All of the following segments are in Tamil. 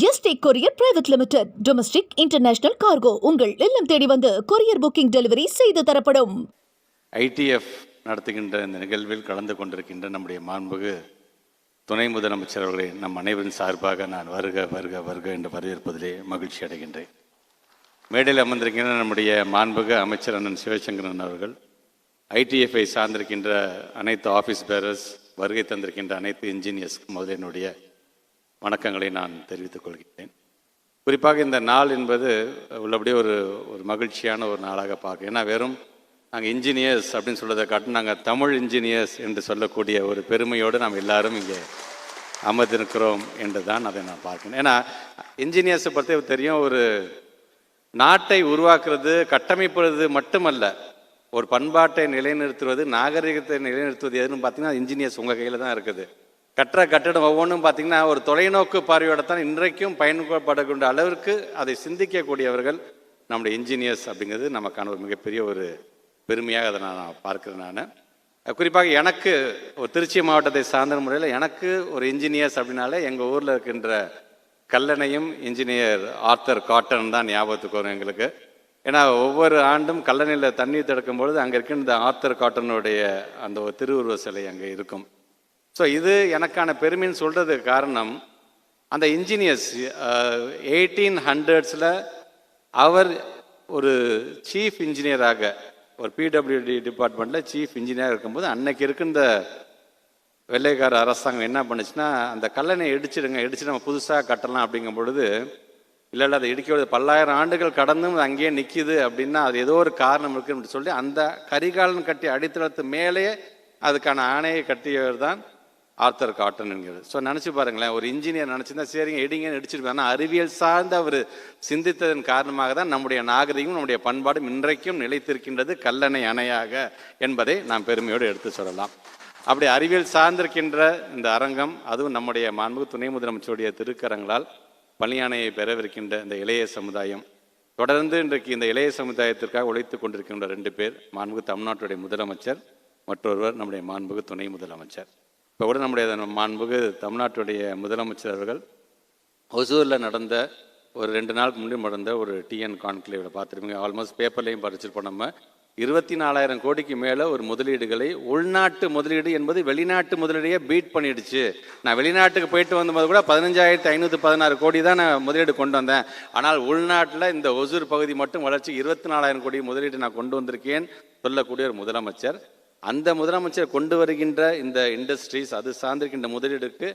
S T courier private limited domestic international cargo உங்கள் இல்லம் தேடி வந்து கொரியர் புக்கிங் டெலிவரி செய்து தரப்படும். ஐடிஎஃப் நடத்துகின்ற இந்த நிகழ்வில் கலந்து கொண்டிருக்கின்ற நம்முடைய மாண்புகு துணை முதலமைச்சர் அவர்களை நம் அனைவரின் சார்பாக நான் வருக வருக வருக என்று வரவேற்பதிலே மகிழ்ச்சி அடைகின்றேன். மேடையில் அமர்ந்திருக்கின்ற நம்முடைய மாண்புகு அமைச்சர் அண்ணன் சிவசங்கரன் அவர்கள் ஐடிஎஃப்ஐ சார்ந்திருக்கின்ற அனைத்து ஆஃபீஸ் பேரர்ஸ் வருகை தந்திருக்கின்ற அனைத்து இன்ஜினியர்ஸ் முதலினுடைய வணக்கங்களை நான் தெரிவித்துக் கொள்கிறேன். குறிப்பாக இந்த நாள் என்பது உள்ளபடியே ஒரு ஒரு மகிழ்ச்சியான ஒரு நாளாக பார்க்குறேன் ஏன்னா வெறும் நாங்கள் இன்ஜினியர்ஸ் அப்படின்னு சொல்றதை காட்டும் நாங்கள் தமிழ் இன்ஜினியர்ஸ் என்று சொல்லக்கூடிய ஒரு பெருமையோடு நாம் எல்லாரும் இங்கே அமர்ந்திருக்கிறோம் என்று தான் அதை நான் பார்க்கணும் ஏன்னா இன்ஜினியர்ஸை பற்றி தெரியும் ஒரு நாட்டை உருவாக்குறது கட்டமைப்பது மட்டுமல்ல ஒரு பண்பாட்டை நிலைநிறுத்துவது நாகரிகத்தை நிலைநிறுத்துவது எதுன்னு பார்த்தீங்கன்னா இன்ஜினியர்ஸ் உங்கள் கையில் தான் இருக்குது. கட்டுற கட்டடம் ஒவ்வொன்றும் பார்த்திங்கன்னா ஒரு தொலைநோக்கு பார்வையோட தான் இன்றைக்கும் பயன்படக்கூடிய அளவிற்கு அதை சிந்திக்கக்கூடியவர்கள் நம்முடைய இன்ஜினியர்ஸ் அப்படிங்கிறது நமக்கான ஒரு மிகப்பெரிய ஒரு பெருமையாக அதை நான் பார்க்குறேன் நான். குறிப்பாக எனக்கு ஒரு திருச்சி மாவட்டத்தை சார்ந்த முறையில் எனக்கு ஒரு இன்ஜினியர்ஸ் அப்படின்னாலே எங்கள் ஊரில் இருக்கின்ற கல்லணையும் இன்ஜினியர் ஆர்த்தர் காட்டன் தான் ஞாபகத்துக்கு வரும் எங்களுக்கு. ஏன்னா ஒவ்வொரு ஆண்டும் கல்லணையில் தண்ணீர் திறக்கும் பொழுது அங்கே இருக்கின்ற ஆர்த்தர் காட்டனுடைய அந்த ஒரு திருவுருவ சிலை அங்கே இருக்கும். ஸோ இது எனக்கான பெருமைன்னு சொல்கிறதுக்கு காரணம் அந்த இன்ஜினியர்ஸ் எயிட்டீன் ஹண்ட்ரட்ஸில் அவர் ஒரு சீஃப் இன்ஜினியராக ஒரு பிடபிள்யூடி டிபார்ட்மெண்ட்டில் சீஃப் இன்ஜினியராக இருக்கும்போது அன்னைக்கு இருக்கின்ற வெள்ளைக்கார அரசாங்கம் என்ன பண்ணுச்சுன்னா அந்த கல்லணை இடிச்சிடுங்க இடிச்சு நம்ம புதுசாக கட்டலாம் அப்படிங்கும் பொழுது இல்லை இல்லை அதை இடிக்கிறது பல்லாயிரம் ஆண்டுகள் கடந்தும் அது அங்கேயே நிற்கிது அப்படின்னா அது ஏதோ ஒரு காரணம் இருக்குன்னு சொல்லி அந்த கரிகாலன் கட்டி அடித்தளத்து மேலேயே அதுக்கான ஆணையை கட்டியவர் தான் ஆர்த்தர் காட்டன் என்கிறது. ஸோ நினச்சி பாருங்களேன் ஒரு இன்ஜினியர் நினச்சிருந்தா சரிங்க இடிங்கன்னு அடிச்சிருப்பேன் ஆனால் அறிவியல் சார்ந்த அவர் சிந்தித்ததன் காரணமாக தான் நம்முடைய நாகரிகம் நம்முடைய பண்பாடும் இன்றைக்கும் நிலைத்திருக்கின்றது கல்லணை அணையாக என்பதை நாம் பெருமையோடு எடுத்து சொல்லலாம். அப்படி அறிவியல் சார்ந்திருக்கின்ற இந்த அரங்கம் அதுவும் நம்முடைய மாண்பு துணை முதலமைச்சருடைய திருக்கரங்களால் பணியானையை பெறவிருக்கின்ற இந்த இளைய சமுதாயம். தொடர்ந்து இன்றைக்கு இந்த இளைய சமுதாயத்திற்காக உழைத்து கொண்டிருக்கின்ற ரெண்டு பேர் மாண்புகு தமிழ்நாட்டுடைய முதலமைச்சர் மற்றொருவர் நம்முடைய மாண்புகு துணை முதலமைச்சர். இப்போ கூட நம்முடைய மாண்புகு தமிழ்நாட்டுடைய முதலமைச்சர் அவர்கள் ஒசூரில் நடந்த ஒரு ரெண்டு நாளுக்கு முன்னாடி நடந்த ஒரு டிஎன் கான்க்ளேவில் பார்த்துருப்பீங்க. ஆல்மோஸ்ட் பேப்பர்லையும் படிச்சிருப்போம் நம்ம. இருபத்தி நாலாயிரம் கோடிக்கு மேலே ஒரு முதலீடுகளை உள்நாட்டு முதலீடு என்பது வெளிநாட்டு முதலீடையே பீட் பண்ணிடுச்சு. நான் வெளிநாட்டுக்கு போயிட்டு வந்தபோது கூட பதினஞ்சாயிரத்தி ஐநூற்றி பதினாறு கோடி தான் நான் முதலீடு கொண்டு வந்தேன். ஆனால் உள்நாட்டில் இந்த ஒசூர் பகுதி மட்டும் வளர்ச்சி இருபத்தி நாலாயிரம் கோடி முதலீடு நான் கொண்டு வந்திருக்கேன் சொல்லக்கூடிய ஒரு முதலமைச்சர். அந்த முதலமைச்சர் கொண்டு வருகின்ற இந்த இண்டஸ்ட்ரீஸ் அது சார்ந்திருக்கின்ற முதலீடுக்கு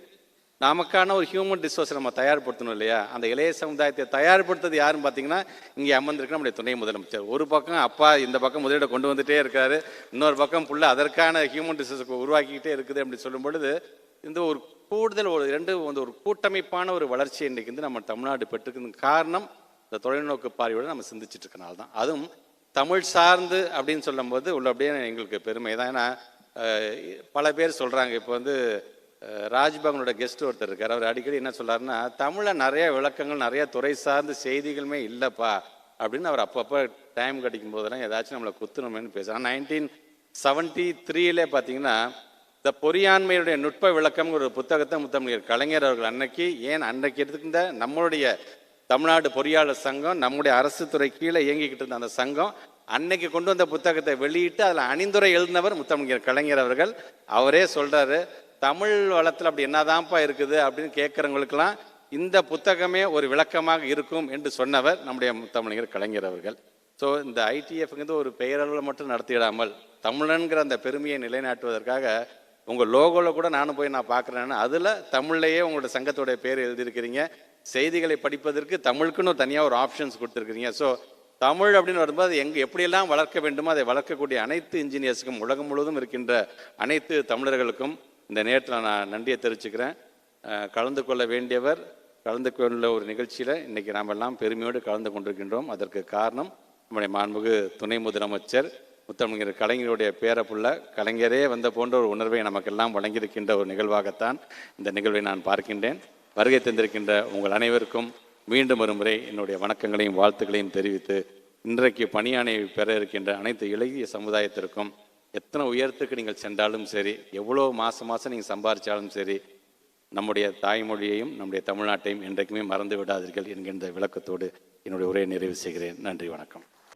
நமக்கான ஒரு ஹியூமன் ரிசோர்ஸ் நம்ம தயார்படுத்தணும் இல்லையா? அந்த இளைய சமுதாயத்தை தயார்படுத்துறது யாருன்னு பார்த்தீங்கன்னா இங்கே அமர்ந்திருக்க நம்முடைய துணை முதலமைச்சர். ஒரு பக்கம் அப்பா இந்த பக்கம் முதலீடு கொண்டு வந்துட்டே இருக்காரு. இன்னொரு பக்கம் புள்ள அதற்கான ஹியூமன் ரிசோர்ஸ் உருவாக்கிக்கிட்டே இருக்குது அப்படின்னு சொல்லும் பொழுது இந்த ஒரு கூடுதல் ஒரு ரெண்டு வந்து ஒரு கூட்டமைப்பான ஒரு வளர்ச்சி இன்றைக்கு வந்து நம்ம தமிழ்நாடு பெற்றிருக்கிறது காரணம் இந்த தொலைநோக்கு பார்வையோடு நம்ம சிந்திச்சுட்டு இருக்கனால தான். அதுவும் தமிழ் சார்ந்து அப்படின்னு சொல்லும்போது உள்ள அப்படியே எங்களுக்கு பெருமை தான். ஏன்னா பல பேர் சொல்கிறாங்க இப்போ வந்து ராஜ்பவனோட கெஸ்ட் ஒருத்தர் இருக்கார். அவர் அடிக்கடி என்ன சொல்கிறாருன்னா தமிழில் நிறைய விளக்கங்கள் நிறைய துறை சார்ந்த செய்திகளுமே இல்லைப்பா. அப்படின்னு அவர் அப்பப்போ டைம் கிடைக்கும் போதெல்லாம் ஏதாச்சும் நம்மளை குத்துணுமேனு பேசுகிறார் நைன்டீன் செவன்டி த்ரீலே பார்த்தீங்கன்னா இந்த பொறியாண்மையுடைய நுட்ப விளக்கம்ங்கிற ஒரு புத்தகத்தை முத்தமிழர் கலைஞர் அவர்கள் அன்னைக்கு ஏன் அன்றைக்கு இருந்த நம்மளுடைய தமிழ்நாடு பொறியாளர் சங்கம் நம்முடைய அரசு துறை கீழே இயங்கிக்கிட்டு இருந்த அந்த சங்கம் அன்னைக்கு கொண்டு வந்த புத்தகத்தை வெளியிட்டு அதில் அணிந்துரை எழுதினவர் முத்தமிழர் கலைஞர் அவர்கள். அவரே சொல்கிறாரு தமிழ் வளத்தில் அப்படி என்னதான்ப்பா இருக்குது? அப்படின்னு கேட்குறவங்களுக்கெல்லாம் இந்த புத்தகமே ஒரு விளக்கமாக இருக்கும் என்று சொன்னவர் நம்முடைய முத்தமிழர் கலைஞர் அவர்கள். ஸோ இந்த ஐடிஎஃப்ங்கிறது ஒரு பெயரளவில் மட்டும் நடத்திடாமல் தமிழன்கிற அந்த பெருமையை நிலைநாட்டுவதற்காக உங்கள் லோகோவில் கூட நானும் போய் நான் பார்க்குறேன்னு அதில் தமிழ்லேயே உங்களோட சங்கத்தோடைய பேர் எழுதியிருக்கிறீங்க. செய்திகளை படிப்பதற்கு தமிழுக்குன்னு தனியாக ஒரு ஆப்ஷன்ஸ் கொடுத்துருக்கிறீங்க. ஸோ தமிழ் அப்படின்னு வரும்போது எங்கே எப்படியெல்லாம் வளர்க்க வேண்டுமோ அதை வளர்க்கக்கூடிய அனைத்து இன்ஜினியர்ஸுக்கும் உலகம் முழுவதும் இருக்கின்ற அனைத்து தமிழர்களுக்கும் இந்த நேரத்தில் நான் நன்றியை தெரிவிச்சுக்கிறேன். கலந்து கொள்ள வேண்டியவர் கலந்து கொள்ள ஒரு நிகழ்ச்சியில் இன்றைக்கி நாம் எல்லாம் பெருமையோடு கலந்து கொண்டிருக்கின்றோம். அதற்கு காரணம் நம்முடைய மாண்புகு துணை முதலமைச்சர் முத்தமிழர் கலைஞருடைய பேரப்புள்ள கலைஞரே வந்த போன்ற ஒரு உணர்வை நமக்கெல்லாம் வழங்கியிருக்கின்ற ஒரு நிகழ்வாகத்தான் இந்த நிகழ்வை நான் பார்க்கின்றேன். வருகை தந்திருக்கின்ற உங்கள் அனைவருக்கும் மீண்டும் ஒருமுறை என்னுடைய வணக்கங்களையும் வாழ்த்துக்களையும் தெரிவித்து இன்றைக்கு பணியானை பெற இருக்கின்ற அனைத்து இளைய சமுதாயத்திற்கும் எத்தனை உயரத்துக்கு நீங்கள் சென்றாலும் சரி எவ்வளோ மாதம் மாதம் நீங்கள் சம்பாதிச்சாலும் சரி நம்முடைய தாய்மொழியையும் நம்முடைய தமிழ்நாட்டையும் என்றைக்குமே மறந்து விடாதீர்கள் என்கின்ற விளக்கத்தோடு என்னுடைய உரையை நிறைவு செய்கிறேன். நன்றி வணக்கம்.